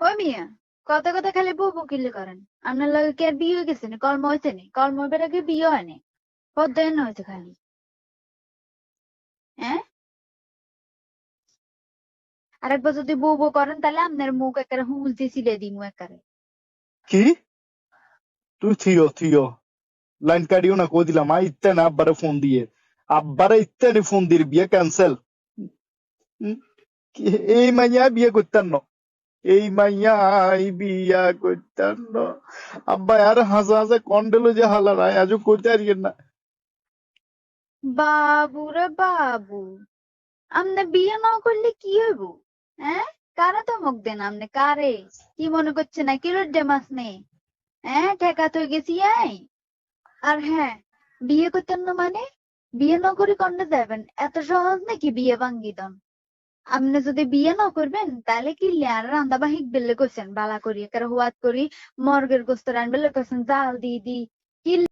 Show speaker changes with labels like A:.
A: ওই মিয়া, কথা কথা খালি বউ বকিলে করেন। আপনার লগে কি বিয়ে হয়ে গেছে কর্ম হয়েছে নি কর্ম হইবার আগে বিয়ে হয় নি পদ্মায়ন হয়েছে খালি। হ্যাঁ? আরেকবার যদি বউ বউ করেন, তাহলে আপনার মুখ একেবারে হুমুল দিয়ে সিলে দিমু একেবারে।
B: কি? তুই থিও থিও। লাইন কাটিও না, কই দিলাম? আই ইত্তে না আব্বারে ফোন দিয়ে। আব্বারে ইত্তে নি ফোন দিয়ে, বিয়ে ক্যান্সেল এই মাইয়া বিয়ে করতেন না। এই মাইয়া, এই বিয়া করতেন না। আব্বা, আর হাসা হাসা কন্ডেলো যে হালা রায় আজও করতে পারিয়েন না।
A: বাবু রে বাবু আপনি বিয়ে না করলে কি হইব? হ্যাঁ? কারে ধমক দেন আপনি কারে? কি মনে করছে না? কিলোর ডেমাস নেই হ্যাঁ ঠেকাত হয়ে গেছি, এই। আর হ্যাঁ বিয়ে করতেন না মানে? বিয়ে না করে কন্ডে যাবেন এত সহজ নাকি বিয়ে ভাঙ্গি দন? আপনি যদি বিয়ে না করবেন, তাহলে কি লিয়ার রান্দা বাহিক বেলে কইছেন? বালা করি কারও হুয়াত করি, মর্গের গোস্ত রান বেলে কইছেন, জাল দি দি। কি